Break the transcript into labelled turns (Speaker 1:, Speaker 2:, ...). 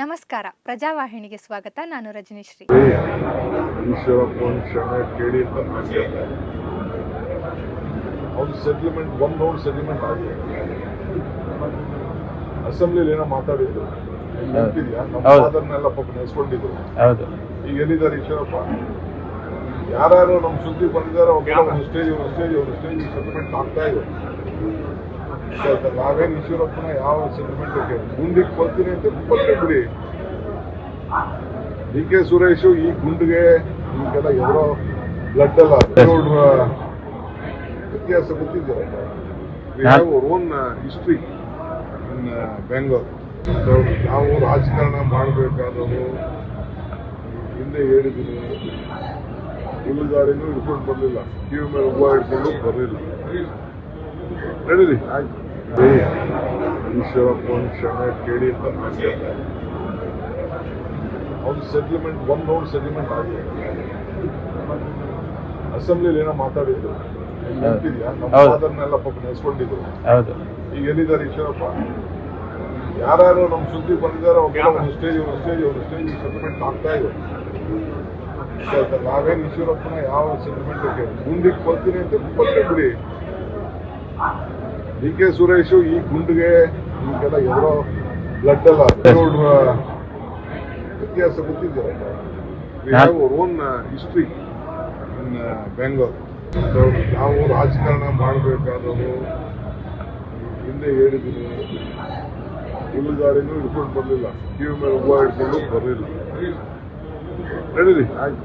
Speaker 1: ನಮಸ್ಕಾರ. ಪ್ರಜಾವಾಹಿನಿಗೆ ಸ್ವಾಗತ. ನಾನು ರಜನೀಶ್ರೀ.
Speaker 2: ಈಶ್ವರಪ್ಪ ಒಂದು ಕ್ಷಮೆ ಕೇಳಿ ಅವ್ನು ಸೆಟ್ಲ್ಮೆಂಟ್ ಒಂದು ರೌಂಡ್ ಸೆಟ್ಲ್ಮೆಂಟ್ ಆಗಿದೆ ಅಸೆಂಬ್ಲಿಲಿ ಏನೋ ಮಾತಾಡಿದ್ರು. ಫಾದರ್ನೆಲ್ಲ ಪಾಪ ನೆನೆಸ್ಕೊಂಡಿದ್ರು.
Speaker 3: ಹೌದು.
Speaker 2: ಈಗ ಎಲ್ಲಿದ್ದಾರೆ ಈಶ್ವರಪ್ಪ? ಯಾರ್ಯಾರು ನಮ್ಮ ಸುದ್ದಿ ಬಂದಿದ್ದಾರೆ ಅವ್ರಿಗೆಲ್ಲ ಒಂದು ಸ್ಟೇಜ್ ಒಂದು ಸ್ಟೇಜ್ ಒಂದು ಸ್ಟೇಜ್ ಸೆಟಲ್ಮೆಂಟ್ ಆಗ್ತಾ ಇದೆ? ನಾವೇನು ಈಶ್ವರಪ್ಪನ ಯಾವ ಸೆಂಟಿಮೆಂಟ್ ಗುಂಡಿಗೆ ಕೊಲ್ತೀನಿ ಅಂತ ಕೊಲ್ಲೇ ಬಿಡಿ. ಡಿ ಕೆ ಸುರೇಶ್ ಈ ಗುಂಡಿಗೆ ಈಗೆಲ್ಲ ಯಾರೋ ಬ್ಲಡ್ ಅಲ್ಲ ನೋಡ್ರ ಇತಿಹಾಸ ಗೊತ್ತಿದ್ದಾರೆ ಓನ್ ಹಿಸ್ಟ್ರಿ ಇನ್ ಬೆಂಗಳೂರು ನಾವು ರಾಜಕಾರಣ ಮಾಡಬೇಕಾದವರು ಹಿಂದೆ ಹೇಳಿದ್ದೀನಿ. ಹುಲ್ಲುಗಾರಿನೂ ಹಿಡ್ಕೊಂಡು ಬರಲಿಲ್ಲ. ಕಿವಿ ಮೇಲೆ ಹೂವು ಹಿಡ್ಕೊಂಡು ಬರಲಿಲ್ಲ. ನಡೀರಿ. ಆಯ್ತು ಈಶ್ವರಪ್ಪ ಒಂದು ಕ್ಷಮೆ ಕೇಳಿ ಅಂತ ಅವ್ನು ಸೆಟ್ಲ್ಮೆಂಟ್ ಒಂದು ರೌಂಡ್ ಸೆಟ್ಲ್ಮೆಂಟ್ ಆಗಿದೆ ಅಸೆಂಬ್ಲಿಲಿ ಏನೋ ಮಾತಾಡಿದ್ರು. ಅದನ್ನೆಲ್ಲ ಪಾಪ ನೆನೆಸ್ಕೊಂಡಿದ್ರು. ಈಗ ಎಲ್ಲಿದ್ದಾರೆ ಈಶ್ವರಪ್ಪ? ಯಾರ್ಯಾರು ನಮ್ಮ ಸುದ್ದಿ ಬಂದಿದ್ದಾರೆ ಅವ್ರಿಗೆಲ್ಲ ಒಂದು ಸ್ಟೇಜ್ ಒಂದು ಸ್ಟೇಜ್ ಒಂದು ಸ್ಟೇಜ್ ಸೆಟಲ್ಮೆಂಟ್ ಆಗ್ತಾ ಇದೆ? ನಾವೇನು ಈಶ್ವರಪ್ಪನ ಯಾವ ಸೆಟ್ಲ್ಮೆಂಟ್ ಮುಂದಕ್ಕೆ ಬರ್ತೀನಿ ಅಂತ ಬಿಡಿ ಡಿ ಕೆ ಸುರೇಶ್ ಈ ಗುಂಡಿಗೆ ಈಗೆಲ್ಲ ಎದುರೋ ಬ್ಲಡ್ ಅಲ್ಲ ಇತಿಹಾಸ ಗೊತ್ತಿದ್ದಾರೆ
Speaker 3: ನಾನ್-
Speaker 2: ಓನ್ ಹಿಸ್ಟ್ರಿ ಇನ್ ಬೆಂಗಳೂರು ನಾವು ರಾಜಕಾರಣ ಮಾಡಬೇಕಾದವರು ಹಿಂದೆ ಹೇಳಿದ್ರು ಹುಲ್ಲುಗಾರಿನೂ ಇಟ್ಕೊಂಡು ಬರಲಿಲ್ಲ. ಕಿವಿ ಮೇಲೆ ಹೂವು ಇಟ್ಕೊಂಡು ಬರಲಿಲ್ಲ. ನಡೀರಿ. ಆಯ್ತು.